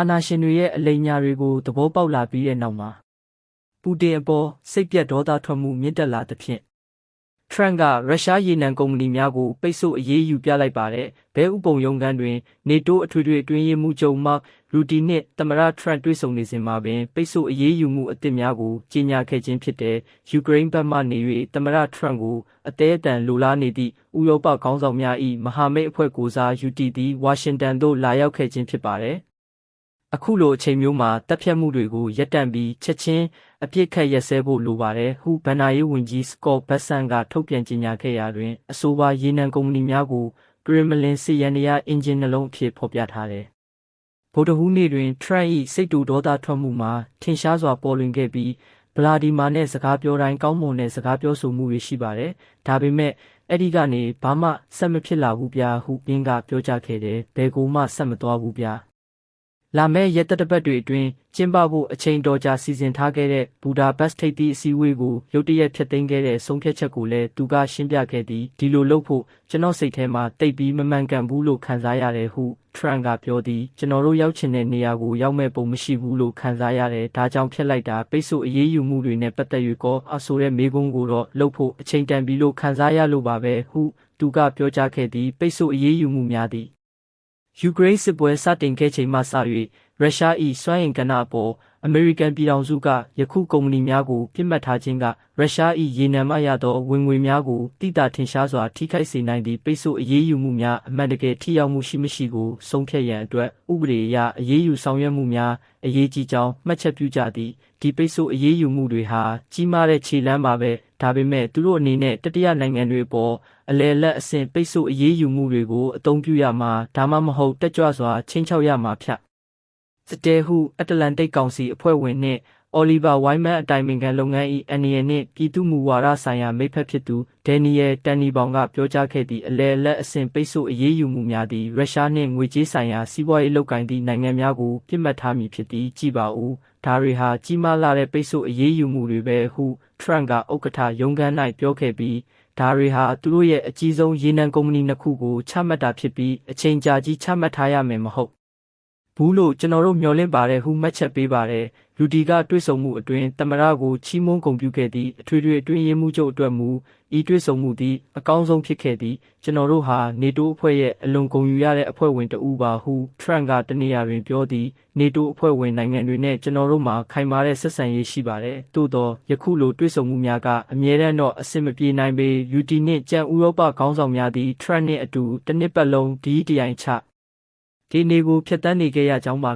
အာနာရှင်တွေရဲ့အလိမ်ညာတွေကိုသဘောပေါက်လာပြီးတဲ့နောက်မှာပူတင်အပေါ်စိတ်ပြတ်ဒေါသထွက်မှုမြင့်တက်လာသဖြင့်ထရန့်ကရုရှားရေနံကုမ္ပဏီများကိုပိတ်ဆို့အရေးယူပြလိုက်ပါတယ်။ဘဲဥပုံရုံးခန်းတွင်နေတိုးအထွေထွေအတွင်းရေးမှူးချုပ်မတ်ရူတီနှင့်သမရထရန့်တွေ့ဆုံနေစဉ်မှာပင်ပိတ်ဆို့အရေးယူမှုအသစ်များကိုကြေညာခဲ့ခြင်းဖြစ်တဲ့ယူကရိန်းဘက်မှနေ၍သမရထရန့်ကိုအသေးအတန်လိုလားနေသည့်ဥရောပခေါင်းဆောင်များ၏မဟာမိတ်အဖွဲ့ကိုစားယူတီသည်ဝါရှင်တန်သို့လာရောက်ခဲ့ခြင်းဖြစ်ပါတယ်။ အခုလိုအချိန်မျိုးမှာတပ်ဖြတ်မှုတွေကိုရပ်တန့်ပြီးချက်ချင်းအပြစ်ခတ်ရက်စဲဖို့လိုပါတယ်ဟုဗန်နာရေးဝန်ကြီးစကော့ဘတ်ဆန်ကထုတ်ပြန်ကြေညာခဲ့ရာတွင်အဆိုပါရေနံကုမ္ပဏီများကိုကရမလင်စီယန်နီယာအင်ဂျင်နှလုံးအဖြစ်ဖော်ပြထားတယ်။ဗုဒ္ဓဟူးနေ့တွင်ထရန့်၏စိတ်တူဒေါသထွက်မှုမှာထင်ရှားစွာပေါ်လွင်ခဲ့ပြီးဗလာဒီမာနဲ့စကားပြောတိုင်းကောင်းမွန်တဲ့စကားပြောဆိုမှုတွေရှိပါတယ်။ဒါပေမဲ့အဲ့ဒီကနေဘာမှဆက်မဖြစ်လာဘူးဗျာဟုပြင်းကပြောကြားခဲ့တယ်။ဘယ်ကိုမှဆက်မသွားဘူးဗျာ။ လာမယ့်ရက်သတ္တပတ်တွေအတွင်းကျင်းပဖို့အချိန်တော်ကြာစီစဉ်ထားခဲ့တဲ့ဘူဒါဘတ်ထိပ်သီးအစည်းအဝေးကိုရုတ်တရက်ဖျက်သိမ်းခဲ့တဲ့ဆုံးဖြတ်ချက်ကိုလည်းသူကရှင်းပြခဲ့သည်ဒီလိုလုပ်ဖို့ကျွန်တော်စိတ်ထဲမှာတိတ်ပြီးမမှန်ကန်ဘူးလို့ခံစားရတယ်ဟုထရန့်ကပြောသည်ကျွန်တော်တို့ရောက်ချင်တဲ့နေရာကိုရောက်မဲ့ပုံမရှိဘူးလို့ခံစားရတယ်ဒါကြောင့်ဖျက်လိုက်တာပိတ်ဆို့အရေးယူမှုတွေနဲ့ပတ်သက်၍ကောအဆိုတဲ့မေးခွန်းကိုတော့လုပ်ဖို့အချိန်တန်ပြီလို့ခံစားရလို့ပါပဲဟုသူကပြောကြားခဲ့သည်ပိတ်ဆို့အရေးယူမှုများသည် ယူကရိန်းစစ်ပွဲစတင်ခဲ့ချိန်မှစ၍ရုရှား၏စွမ်းအင်ကဏ္ဍအပေါ်အမေရိကန်ပြည်ထောင်စုကယခုကုမ္ပဏီများကိုပြစ်မှတ်ထားခြင်းကရုရှား၏ရေနံမှရသောဝင်ငွေများကိုတိတာထင်ရှားစွာထိခိုက်စေနိုင်သည့်ပိတ်ဆို့အရေးယူမှုများအမှန်တကယ်ထိရောက်မှုရှိမရှိကိုဆုံးဖြတ်ရန်အတွက်ဥပဒေအရအရေးယူဆောင်ရွက်မှုများအရေးကြီးကြောင်းမှတ်ချက်ပြုကြသည်ဒီပိတ်ဆို့အရေးယူမှုတွေဟာကြီးမားတဲ့ခြေလှမ်းပါပဲ ဒါပေမဲ့သူတို့အနေနဲ့တတိယနိုင်ငံတွေအပေါ်အလဲလက်အဆင့်ပိတ်ဆို့အရေးယူမှုတွေကိုအသုံးပြုရမှာဒါမှမဟုတ်တက်ကြွစွာချင်းချောက်ရမှာဖြတ်စတဲဟုအတ္တလန်တိတ်ကောင်စီအဖွဲ့ဝင်နှင့်အော်လီဗာဝိုင်းမန်အတိုင်ပင်ခံလုပ်ငန်း၏အန်နီယယ်နှင့်ပြည်သူ့မူဝါဒဆိုင်ရာမိဖက်ဖြစ်သူဒန်နီယယ်တန်နီဘောင်ကပြောကြားခဲ့သည့်အလဲလက်အဆင့်ပိတ်ဆို့အရေးယူမှုများသည်ရုရှားနှင့်ငွေကြေးဆိုင်ရာစီးပွားရေးလုပ်ကိုင်သည့်နိုင်ငံများကိုပြစ်မှတ်ထားမည်ဖြစ်သည်ကြည်ပါဦးဒါတွေဟာကြီးမားလာတဲ့ပိတ်ဆို့အရေးယူမှုတွေပဲဟု ထရန့်ကဥက္ကဋ္ဌရုံးခန်း၌ပြောခဲ့ပြီးဒါတွေဟာသူတို့ရဲ့အကြီးဆုံးရေနံကုမ္ပဏီနှစ်ခုကိုချမှတ်တာဖြစ်ပြီးအချိန်ကြာကြီးချမှတ်ထားရမယ်မဟုတ် ဘူးလို့ကျွန်တော်တို့မျှော်လင့်ပါတယ်ဟုမှတ်ချက်ပေးပါတယ်လူဒီကတွေ့ဆုံမှုအတွင်သမရကိုချီးမွမ်းဂုဏ်ပြုခဲ့သည့်အထွေထွေအတွင်းရေးမှူးချုပ်အတွက်မူဤတွေ့ဆုံမှုသည်အကောင်းဆုံးဖြစ်ခဲ့သည်ကျွန်တော်တို့ဟာနေတိုးအဖွဲ့ရဲ့အလွန်ဂုဏ်ယူရတဲ့အဖွဲ့ဝင်တဦးပါဟုထရန့်ကတနေရာတွင်ပြောသည်နေတိုးအဖွဲ့ဝင်နိုင်ငံတွေနဲ့ကျွန်တော်တို့မှာခိုင်မာတဲ့ဆက်ဆံရေးရှိပါတယ်သို့သောယခုလိုတွေ့ဆုံမှုများကအမြဲတမ်းတော့အဆင်မပြေနိုင်ပေ UT နှင့်ကြံဥရောပခေါင်းဆောင်များသည်ထရန့်နှင့်အတူတစ်နှစ်ပတ်လုံးဒီတိုင်ချ ဒီနေကိုဖျက်ဆီးနေခဲ့ရကြောင်းပါ